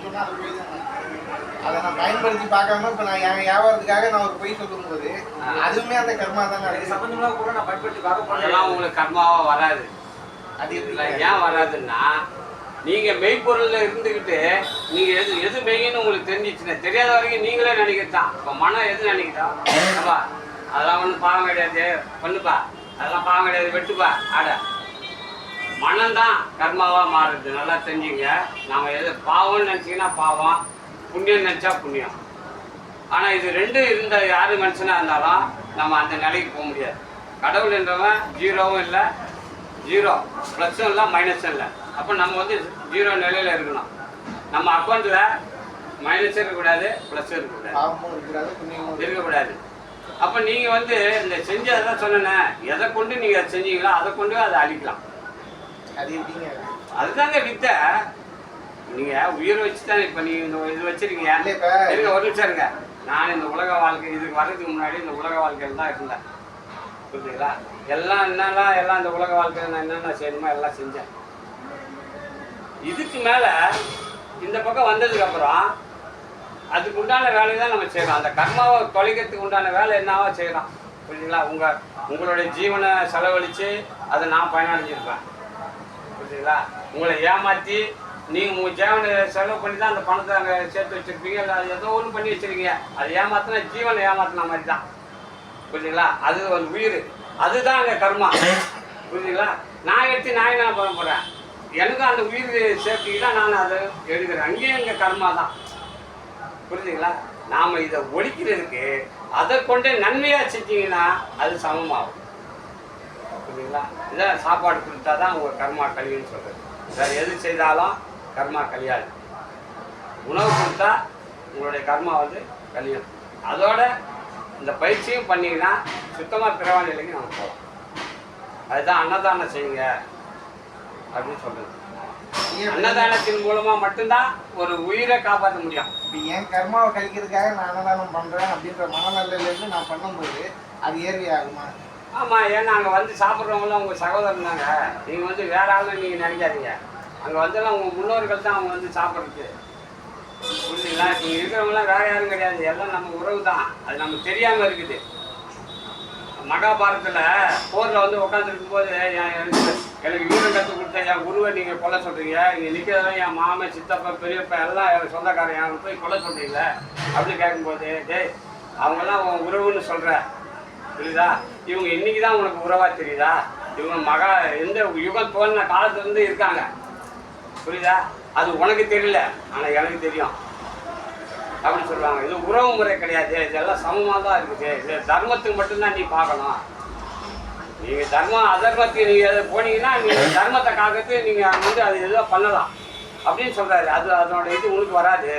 சொன்னா அது போய் தான் அதை நான் பயன்படுத்தி பார்க்காம இப்ப நான் என் வியாபாரத்துக்காக நான் ஒரு பொய் சொல்லும்போது அதுவுமே அந்த கர்மா தானே அது கூட நான் பயன்படுத்தி பார்க்க போறேன். உங்களுக்கு கர்மாவா வராது. அது ஏன் வராதுன்னா நீங்க மெய்ப்பொருள்ல இருந்துகிட்டு நீங்க எது எது மெய்ன்னு உங்களுக்கு தெரிஞ்சிச்சுன்னா தெரியாத வரைக்கும் நீங்களே நினைக்கிறதான் இப்ப மனம் எது நினைக்கிறா அப்பா அதெல்லாம் ஒண்ணும் பாவம் கிடையாது. பண்ணுப்பா அதெல்லாம் பாவம் கிடையாது. வெட்டுப்பா ஆட. மனம்தான் கர்மாவா மாறுது. நல்லா தெரிஞ்சுங்க. நாம எது பாவம்னு நினைச்சீங்கன்னா பாவம் புண்ணியம் நினைச்சா புண்ணியம். ஆனா இது ரெண்டு இருந்த யாரு மனுஷனா இருந்தாலும் நம்ம அந்த நிலைக்கு போக முடியாது. கடவுள் என்றவன் ஜீரோவும் இல்லை ஜீரோ. ப்ளஸும் இல்லை மைனஸும் இல்லை. அப்போ நம்ம வந்து ஜீரோ நிலையில இருக்கணும். நம்ம அக்கௌண்ட்டில் மைனஸும் இருக்கக்கூடாது ப்ளஸும் இருக்கக்கூடாது. இருக்கக்கூடாது அப்போ நீங்கள் வந்து இந்த செஞ்சதான் சொன்னேன் எதை கொண்டு நீங்கள் அதை செஞ்சீங்களோ அதை கொண்டு அதை அழிக்கலாம். அது எப்படிங்க? அதுதாங்க வித்தை. நீங்கள் உயிர் வச்சு தான் இப்போ நீங்கள் இந்த இது வச்சிருக்கீங்க இருங்க ஒரு நிமிஷம் இருங்க. நான் இந்த உலக வாழ்க்கை இதுக்கு வர்றதுக்கு முன்னாடி இந்த உலக வாழ்க்கையில் தான் இருந்தேன். புரியுதுங்களா எல்லாம் என்னெல்லாம் எல்லாம் இந்த உலக வாழ்க்கையில் நான் என்னென்ன செய்யணுமோ எல்லாம் செஞ்சேன். இதுக்கு மேலே இந்த பக்கம் வந்ததுக்கு அப்புறம் அதுக்கு உண்டான வேலையை தான் நம்ம செய்யறோம் அந்த கர்மாவை தொலைக்கிறதுக்கு உண்டான வேலை என்னவா செய்யறோம் புரியுதுங்களா உங்க உங்களுடைய ஜீவனை செலவழிச்சு அதை நான் பயனடைஞ்சிருப்பேன். புரியுதுங்களா உங்களை ஏமாற்றி நீங்கள் உங்கள் ஜீவனை செலவு பண்ணி தான் அந்த பணத்தை அங்கே சேர்த்து வச்சிருப்பீங்க. இல்லை அது ஏதோ ஒன்று பண்ணி வச்சிருக்கீங்க. அது ஏமாத்தினா ஜீவனை ஏமாத்தின மாதிரி தான் புரியுதுங்களா அது ஒரு உயிர். அதுதான் அங்கே கர்மா. புரியுதுங்களா நான் எடுத்து நான் என்ன பண்ண போகிறேன் எனக்கும் அந்த உயிர் சேஃப்டிக்கு தான் நான் அதை எடுக்கிறேன். அங்கேயும் இங்கே கர்மா தான் புரியுதுங்களா நாம் இதை ஒழிக்கிறதுக்கு அதை கொண்டு நன்மையாக செஞ்சீங்கன்னா அது சமமாகும். புரியுதுங்களா இதான் சாப்பாடு கொடுத்தா தான் உங்கள் கர்மா கழிவுன்னு சொல்கிறது வேறு எது செய்தாலும் கர்மா கழியாது. உணவு கொடுத்தா உங்களுடைய கர்மா வந்து கழியும். அதோட இந்த பயிற்சியும் பண்ணீங்கன்னா சுத்தமாக பிறவா நிலைக்கு நம்ம போகலாம். அதுதான் அன்னதானம் செய்யுங்க அப்படின்னு சொல்கிறது அன்னதானத்தின் மூலமாக மட்டும்தான் ஒரு உயிரை காப்பாற்ற முடியும். இப்ப என் கர்மாவை கழிக்கிறதுக்காக நான் அன்னதானம் பண்றேன் அப்படின்ற மனநிலையில இருந்து நான் பண்ணும்போது அது ஏர்வி ஆகுமா? ஆமாம் ஏன்னா அங்கே வந்து சாப்பிட்றவங்களாம் உங்கள் சகோதரன் தாங்க. நீங்கள் வந்து வேற ஆளுன்னு நீங்கள் நினைக்காதீங்க. அங்கே வந்தெல்லாம் உங்கள் முன்னோர்கள் தான் அவங்க வந்து சாப்பிட்றது. புரியுதுங்களா? நீங்கள் இருக்கிறவங்களாம் வேற யாரும் கிடையாது. எல்லாம் நம்ம உறவு தான். அது நமக்கு தெரியாமல் இருக்குது. மகாபாரத்தில் போரில் வந்து உட்காந்துருக்கும் போது எனக்கு வீரம் கற்றுக் கொடுத்த என் குருவை நீங்கள் கொலை சொல்கிறீங்க இங்கே நிற்கிறதெல்லாம் என் மாமன் சித்தப்பா பெரியப்பா எல்லாம் என் சொந்தக்காரன். என் போய் கொலை சொல்கிறீங்களே அப்படின்னு கேட்கும்போது டேய் அவங்கெல்லாம் உன் உறவுன்னு சொல்கிறேன் புரியுதா? இவங்க இன்னைக்கு தான் உனக்கு உறவா தெரியுதா? இவங்க மகா எந்த யுகம் தோன்ற காலத்துலேருந்து இருக்காங்க. புரியுதா? அது உனக்கு தெரியல ஆனால் எனக்கு தெரியும். அப்படின்னு சொல்லுவாங்க. இது உறவு முறை கிடையாது. இதெல்லாம் சமமாக தான் இருக்குது. இது தர்மத்துக்கு மட்டும்தான் நீ பார்க்கணும். நீங்கள் தர்மம் அதர்மத்துக்கு நீங்கள் போனீங்கன்னா நீங்கள் தர்மத்தை காக்கிறது நீங்கள் வந்து அது எதுவும் பண்ணலாம். அப்படின்னு சொல்கிறாரு அது அதனோட இது உனக்கு வராது.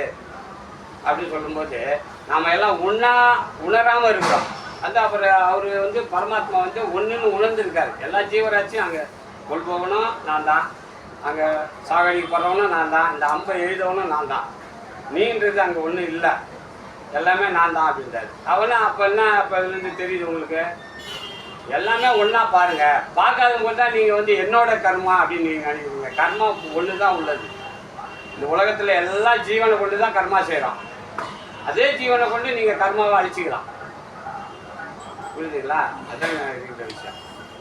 அப்படின்னு சொல்லும்போது நாம எல்லாம் உண்ணா உணராமல் இருக்கிறோம். அந்த அப்புறம் அவர் வந்து பரமாத்மா வந்து ஒன்றுன்னு உணர்ந்துருக்காரு. எல்லா ஜீவராட்சியும் அங்கே கொள்பவனும் நான் தான். அங்கே சாகடிக்கப்படுறவனும் நான் தான். இந்த அம்பை எழுதவனும் நான் தான். நீன்றது அங்கே ஒன்றும் இல்லை. எல்லாமே நான் தான் அப்படின்றாரு. அவனும் அப்போ என்ன அப்போ இதுலேருந்து தெரியுது உங்களுக்கு? எல்லாமே ஒன்றா பாருங்கள் பார்க்காதவங்க தான் நீங்கள் வந்து என்னோட கர்மா அப்படின்னு நீங்கள் நினைக்கிறீங்க. கர்மா ஒன்று தான் உள்ளது. இந்த உலகத்தில் எல்லா ஜீவனை கொண்டு தான் கர்மா செய்கிறோம் அதே ஜீவனை கொண்டு நீங்கள் கர்மாவை அழிச்சிக்கலாம். புரியுதுங்களா? அதான் இருக்கிற விஷயம்.